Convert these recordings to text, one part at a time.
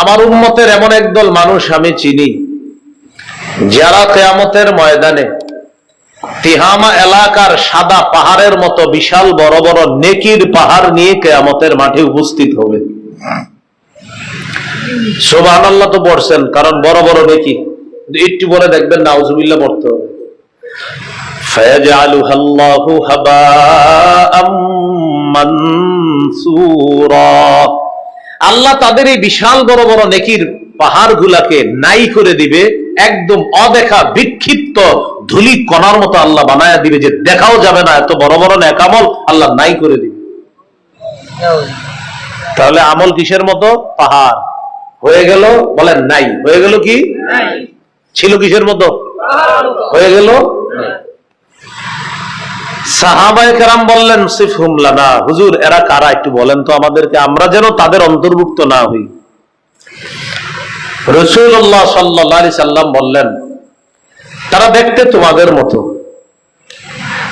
আমার উন্মতের এমন একদল মানুষ আমি চিনি, যারা কেয়ামতের ময়দানে তিহামা এলাকার সাদা পাহাড়ের মতো বিশাল বড় বড় নেকির পাহাড় নিয়ে কেয়ামতের মাঠে উপস্থিত হবে। সোবাহান তো পড়ছেন, কারণ বড় বড় নেকি। একটু পরে দেখবেন নাউজুবিল্লা পড়তে হবে। হাবা আল্লাহ তাদের এই বিশাল বড় বড় নেকির পাহাড় গুলাকে নাই করে দিবে একদম অদেখা বিক্ষিপ্ত ধুলি কণার মতো আল্লাহ বানায়া দিবে যে দেখাও যাবে না এত বড় বড় নেকামল আল্লাহ নাই করে দিবে। তাহলে আমল কিসের মতো? পাহাড়। হয়ে গেল বলেন নাই। হয়ে গেল কি? ছিল কিসের মতো। হয়ে গেল সাহাবায়ে বললেন, সিফহুম লানা। হুজুর, এরা কারা? একটু বলেন তো আমাদেরকে, আমরা যেন তাদের অন্তর্ভুক্ত না হই। রসুল্লাহ সাল্লাহ সাল্লাম বললেন, তারা দেখতে তোমাদের মতো।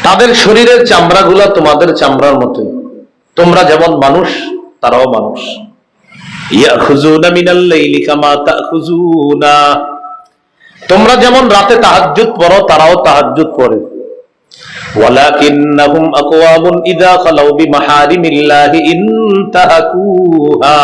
তাদের শরীরের চামড়াগুলা তোমাদের চামড়ার মতো। তোমরা যেমন মানুষ, তারাও মানুষ। তোমরা যেমন রাতে তাহাজ্জুদ পড়ো, তারাও তাহাজ্জুদ পড়ে। ولكنهم أقوام إذا خلوا بمحارم الله انتهكوها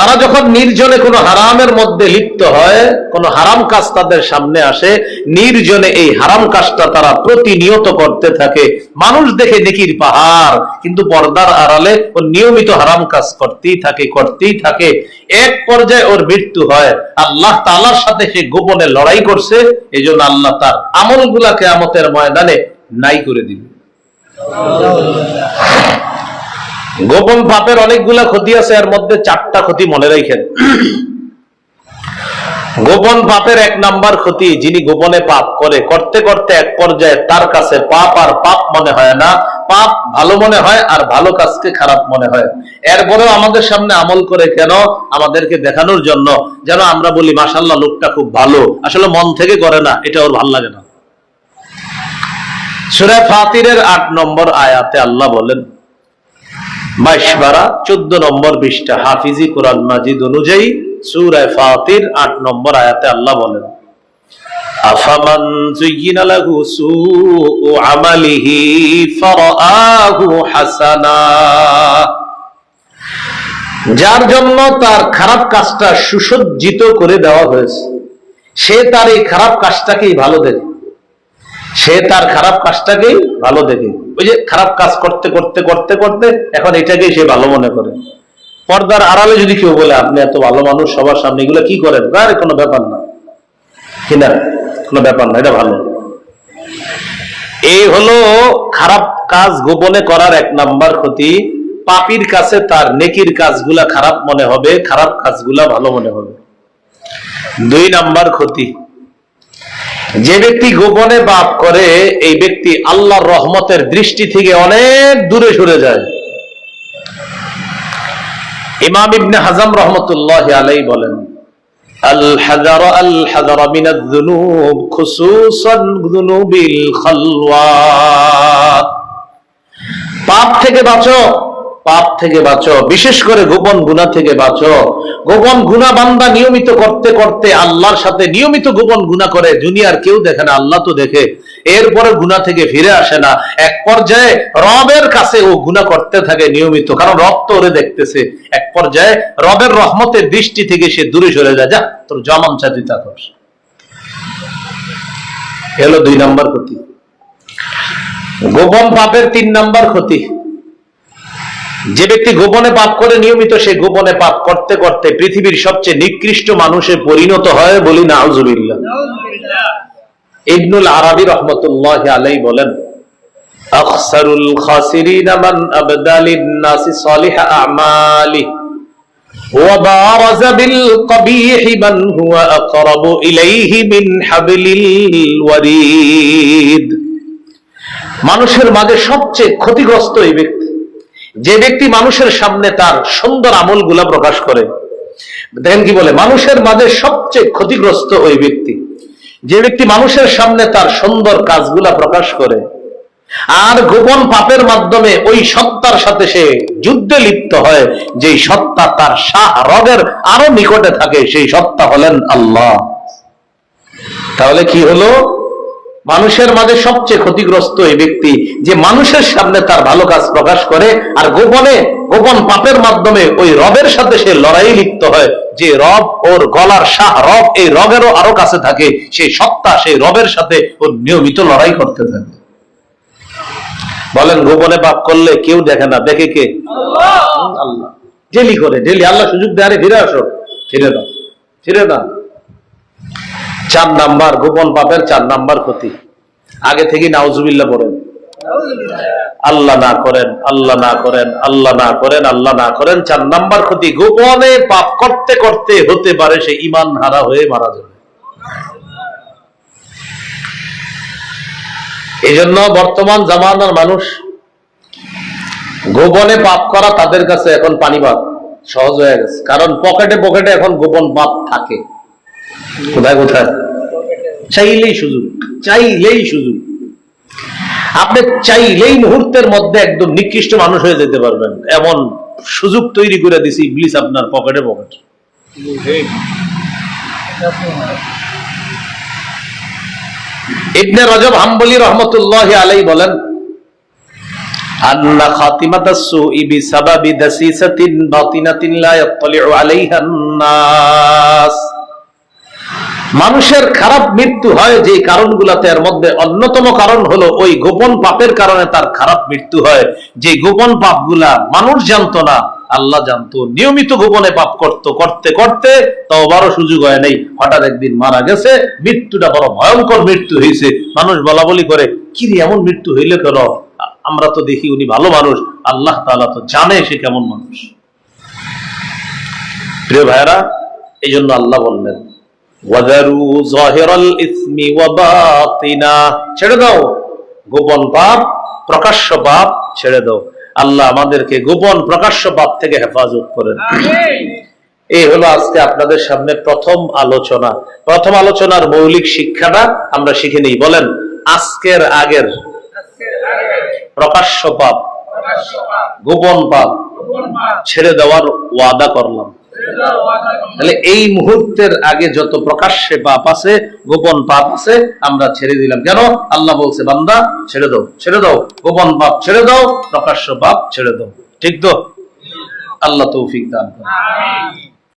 তারা যখন নির্জনে কোনো হারামের মধ্যে লিপ্ত হয়, কোনো হারাম কাজ তাদের সামনে আসে, নির্জনে এই হারাম কাজটা তারা প্রতিনিয়ত করতে থাকে। মানুষ দেখে নেকির পাহাড়, কিন্তু পর্দার আড়ালে ও নিয়মিত হারাম কাজ করতেই থাকে করতেই থাকে। এক পর্যায়ে ওর মৃত্যু হয়। আল্লাহ তালার সাথে সে গোপনে লড়াই করছে এই জন্য আল্লাহ তার আমলগুলাকে আমতের ময়দানে নাই করে দিবে। গোপন পাপের অনেকগুলা ক্ষতি আছে, এর মধ্যে চারটা ক্ষতি মনে রাখেন। গোপন পাপের এক নাম্বার ক্ষতি, যিনি গোপনে পাপ করে, করতে করতে এক পর্যায়ে তার কাছে পাপ আর পাপ মনে হয় না, পাপ ভালো মনে হয় আর ভালো কাজকে খারাপ মনে হয়। এরপরেও আমাদের সামনে আমল করে কেন? আমাদেরকে দেখানোর জন্য, যেন আমরা বলি মাসাল্লাহ লোকটা খুব ভালো। আসলে মন থেকে করে না, এটা ওর ভালো লাগে না। সুরা ফাতিরের আট নম্বর আয়াতে আল্লাহ বলেন বাইশ বারা চোদ্দ নম্বর বিশটা হাফিজি কোরআন মাজিদ অনুযায়ী সুরায় ফাতির আট নম্বর আয়াতে আল্লাহ বলেন, আফামান যুয়িনা লাহু সুউ আমালিহি ফারাআহু হাসানা। যার জন্য তার খারাপ কাজটা সুসজ্জিত করে দেওয়া হয়েছে। সে তার এই খারাপ কাজটাকেই ভালো দেখে। সে তার খারাপ কাজটাকেই ভালো দেখে। ওই যে খারাপ কাজ করতে করতে করতে করতে এখন এটাকেই সে ভালো মনে করে। পর্দার আড়ালে যদি কেউ বলে, আপনি এত ভালো মানুষ, সবার সামনে এগুলো কি করেন? আরে কোনো ব্যাপার না। কিনা কোনো ব্যাপার না, এটা ভালো। এই হলো খারাপ কাজ গোপনে করার এক নাম্বার ক্ষতি। পাপির কাছে তার নেকির কাজগুলা খারাপ মনে হবে, খারাপ কাজগুলা ভালো মনে হবে। দুই নাম্বার ক্ষতি। যে ব্যক্তি গোপনে পাপ করে, এই ব্যক্তি আল্লাহর রহমতের দৃষ্টি থেকে অনেক দূরে সরে যায়। ইমাম ইবনে হাজাম রহমতুল্লাহ আলাই বলেন পাপ থেকে বাঁচো। পাপ থেকে বাঁচো, বিশেষ করে গোপন গুণা থেকে বাঁচো। গোপন গুণা বান্দা নিয়মিত করতে করতে আল্লাহর সাথে নিয়মিত গোপন গুণা করে, দুনিয়ার কেউ দেখে না, আল্লাহ তো দেখে। এরপরে গুণা থেকে ফিরে আসে না। এক পর্যায়ে রবের কাছে ও গুণা করতে থাকে নিয়মিত, কারণ রব তো ওরে দেখতেছে। এক পর্যায়ে রবের রহমতের দৃষ্টি থেকে সে দূরে সরে যায়। যা, তোর জমান চাদিতা কর এলো দুই নাম্বার ক্ষতি। গোপন পাপের তিন নাম্বার ক্ষতি। যে ব্যক্তি গোপনে পাপ করে নিয়মিত সে গোপনে পাপ করতে করতে পৃথিবীর সবচেয়ে নিকৃষ্ট মানুষে পরিণত হয় বলি না আউজুবিল্লাহ ইবনুল আরবি রহমতুল্লাহ আলাই বলেন আখসারুল খাসিরিন মান আবদালিন নাসি সালিহ আমালি وبارز بالقبيح من هو أقرب إليه من حبل الوريد মানুষের মাঝে সবচেয়ে ক্ষতিগ্রস্ত এই ব্যক্তি যে ব্যক্তি মানুষের সামনে তার সুন্দর আমলগুলা প্রকাশ করে, দেখেন কি বলে, মানুষের মাঝে সবচেয়ে ক্ষতিগ্রস্ত ওই ব্যক্তি। যে ব্যক্তি মানুষের সামনে তার সুন্দর কাজগুলা প্রকাশ করে, আর গোপন পাপের মাধ্যমে ওই সত্তার সাথে সে যুদ্ধে লিপ্ত হয়, যেই সত্তা তার শাহ রগের আরও নিকটে থাকে, সেই সত্তা হলেন আল্লাহ। তাহলে কি হলো? মানুষের মাঝে সবচেয়ে ক্ষতিগ্রস্ত এই ব্যক্তি যে মানুষের সামনে তার ভালো কাজ প্রকাশ করে আর গোপনে গোপন পাপের মাধ্যমে ওই রবের সাথে সে লড়াই লিপ্ত হয়। যে রব ওর গলার শাহ রব এই রবেরও আরও কাছে থাকে সেই সত্তা সেই রবের সাথে ওর নিয়মিত লড়াই করতে থাকে। বলেন গোপনে পাপ করলে কেউ দেখে না দেখে কে? আল্লাহ। ডেলি করে ডেলি আল্লাহ সুযোগ দেয় ফিরে আসো। ফিরে দাও। ফিরে দাও। চার নাম্বার, গোপন পাপের চার নাম্বার ক্ষতি। আগে থেকে নাউজুবিল্লাহ পড়েন। আল্লাহ না করেন, আল্লাহ না করেন, আল্লাহ না করেন, আল্লাহ না করেন, চার নাম্বার ক্ষতি। গোপনে পাপ করতে করতে হতে পারে সে ইমান হারা হয়ে মারা যাবে। এই জন্য বর্তমান জামানার মানুষ গোপনে পাপ করা তাদের কাছে এখন পানিবাদ সহজ হয়ে গেছে। কারণ পকেটে পকেটে এখন গোপন পাপ থাকে। কোথায় কোথায়? চাইলেই সুযোগ চাইলেই সুযোগ। আপনি চাইলেই মুহূর্তের মধ্যে একদম নিকৃষ্ট মানুষ হয়ে যেতে পারবেন। এমন সুযোগ তৈরি করে দিছি ইবলিস আপনার পকেটে পকেটে। ইবনে রজব হাম্বলি রহমতুল্লাহ আলাই বলেন, আন্না খাতিমাতাস সুই বিসাবাবি দাসিসাতিন বাতিনাতিন লা ইয়াত্তালিউ আলাইহা নাস। মানুষের খারাপ মৃত্যু হয় যে কারণগুলোতে এর মধ্যে অন্যতম কারণ হলো ওই গোপন পাপের কারণে তার খারাপ মৃত্যু হয়। যে গোপন পাপগুলা মানুষ জানতো না, আল্লাহ জানতো। নিয়মিত গোপনে পাপ করত, করতে করতে তাও বড় সুযোগ হয় নাই। হঠাৎ একদিন মারা গেছে, মৃত্যুটা বড় ভয়ঙ্কর মৃত্যু হয়েছে মানুষ বলা বলি করে, কি এমন মৃত্যু হইলে কেন? আমরা তো দেখি উনি ভালো মানুষ, আল্লাহ তাআলা তো জানে সে কেমন মানুষ। প্রিয় ভাইরা এই জন্য আল্লাহ বললেন ছেড়ে দাও। গোপন পাপ প্রকাশ্য পাপ ছেড়ে দাও। আল্লাহ আমাদেরকে গোপন প্রকাশ্য পাপ থেকে হেফাজত করেন। এই হলো আজকে আপনাদের সামনে প্রথম আলোচনা। প্রথম আলোচনার মৌলিক শিক্ষাটা আমরা শিখে নিই। বলেন আজকের আগের। প্রকাশ্য পাপ। গোপন পাপ। ছেড়ে দেওয়ার ওয়াদা করলাম। তাহলে এই মুহূর্তের আগে যত প্রকাশ্যে পাপ আছে, গোপন পাপ আছে, আমরা ছেড়ে দিলাম। কেন? আল্লাহ বলছে, বান্দা, ছেড়ে দাও ছেড়ে দাও। গোপন পাপ ছেড়ে দাও, প্রকাশ্য পাপ ছেড়ে দাও। ঠিক তো? আল্লাহ তৌফিক দান।